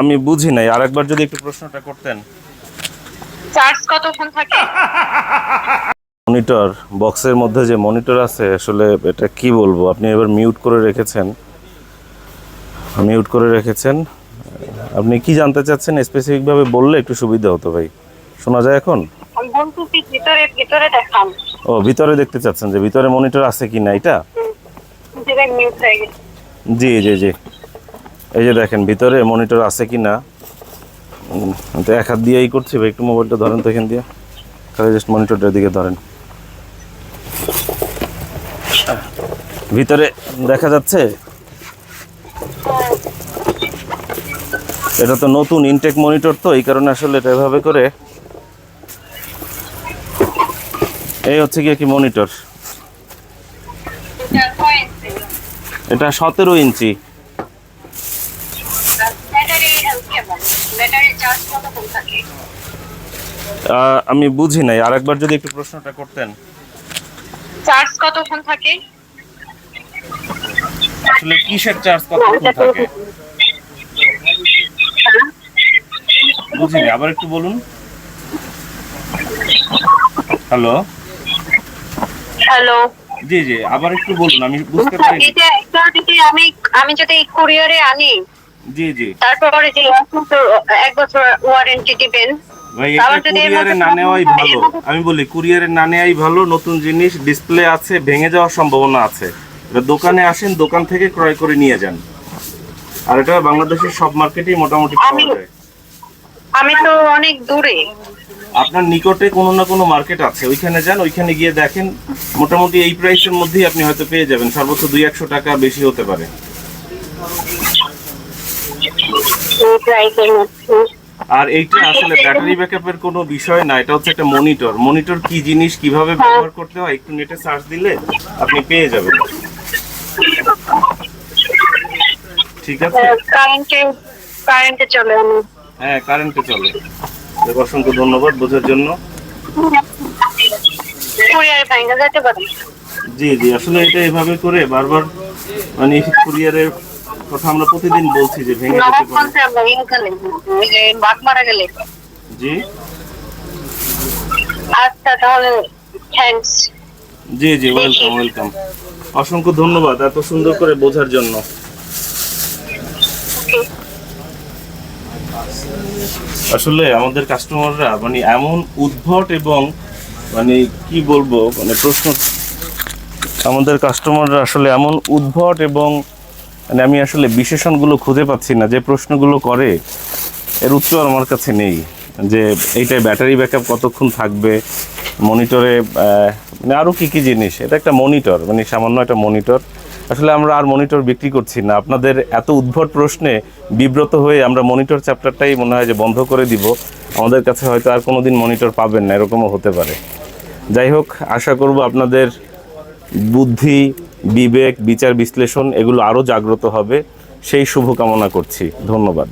আমি বুঝি নাই আরেকবার যদি একটু প্রশ্নটা করতেন চার্জ কতক্ষণ থাকে মনিটর বক্সের মধ্যে যে মনিটর আছে আসলে এটা কি বলব আপনি এবার মিউট করে রেখেছেন মিউট করে রেখেছেন আপনি কি জানতে চাচ্ছেন স্পেসিফিকভাবে বললে একটু সুবিধা হতো ভাই শোনা যায় এখন ভিতরে ভিতরে দেখান ও ভিতরে দেখতে চাচ্ছেন যে ভিতরে মনিটর আছে কি না এটা মিউট হয়ে গেছে জি জি জি। এই যে দেখেন, ভিতরে মনিটর আছে কি না তো এক হাত দিয়েই করছি ভাই, একটু মোবাইলটা ধরেন তো এখান দিয়ে। খালি জাস্ট মনিটরটার দিকে ধরেন। ভিতরে দেখা যাচ্ছে? এটা তো নতুন ইনটেক মনিটর তো, এই কারণে আসলে এটা এভাবে করে। এই হচ্ছে গিয়ে কি মনিটর এটা কয় ইঞ্চি? এটা সতেরো ইঞ্চি। আমি বুঝি নাই। আরেকবার যদি একটু প্রশ্নটা করতেন। চার্জ কতক্ষণ থাকে? আসলে কিসের চার্জ কতক্ষণ থাকে? বুঝিনি আবার একটু বলুন। হ্যালো। হ্যালো। জি জি আবার একটু বলুন আমি বুঝতে পারিনি। এটা যদি আমি আমি যদি কুরিয়ারে আনি জি জি। তারপরে যে এক বছর ওয়ারেন্টি দিবেন ভাই কুরিয়ারে না নেওয়াই ভালো। আমি বলি কুরিয়ারে না নেওয়াই ভালো নতুন জিনিস ডিসপ্লে আছে ভেঙে যাওয়ার সম্ভাবনা আছে। এটা দোকানে আসেন দোকান থেকে ক্রয় করে নিয়ে যান। আর এটা বাংলাদেশের সব মার্কেটেই মোটামুটি পাওয়া যায়। আমি তো অনেক দূরে। আপনার নিকটে কোনো না কোনো মার্কেট আছে। ওইখানে যান ওইখানে গিয়ে দেখেন মোটামুটি এই প্রাইসের মধ্যেই আপনি হয়তো পেয়ে যাবেন। সর্বোচ্চ দুই একশো টাকা বেশি হতে পারে। আর এইটা আসলে ব্যাটারি ব্যাকআপের কোনো বিষয় না এটা হচ্ছে একটা মনিটর। মনিটর কি জিনিস কীভাবে ব্যবহার করতে হয় একটু নেটে সার্চ দিলে আপনি পেয়ে যাবেন। ঠিক আছে? কারেন্টে কারেন্টে চলে আমি। হ্যাঁ কারেন্টে চলে। অসংখ্য ধন্যবাদ বোঝার জন্য। জি জি আসলে এটা এভাবে করে বারবার মানে কুরিয়ারের কথা আমরা প্রতিদিন বলছি যে ভেঙে যেতে পারে। জি। আচ্ছা তাহলে থ্যাঙ্কস জি জি ওয়েলকাম ওয়েলকাম অসংখ্য ধন্যবাদ এত সুন্দর করে বোঝার জন্য। আসলে আমাদের কাস্টমাররা মানে এমন উদ্ভট এবং মানে কি বলব মানে প্রশ্ন, আমাদের কাস্টমাররা আসলে এমন উদ্ভট এবং মানে আমি আসলে বিশেষণগুলো খুঁজে পাচ্ছি না, যে প্রশ্নগুলো করে, এর উত্তর আমার কাছে নেই। যে এইটায় ব্যাটারি ব্যাকআপ কতক্ষণ থাকবে মনিটরে মানে আরও কী কী জিনিস, এটা একটা মনিটর মানে সামান্য একটা মনিটর আসলে আমরা আর মনিটর বিক্রি করছি না। আপনাদের এত উদ্ভট প্রশ্নে বিব্রত হয়ে আমরা মনিটর চ্যাপ্টারটাই মনে হয় যে বন্ধ করে দিব। আমাদের কাছে হয়তো আর কোনো দিন মনিটর পাবেন না, এরকমও হতে পারে। যাই হোক, আশা করব আপনাদের বুদ্ধি, বিবেক, বিচার, বিশ্লেষণ এগুলো আরও জাগ্রত হবে। সেই শুভকামনা করছি। ধন্যবাদ।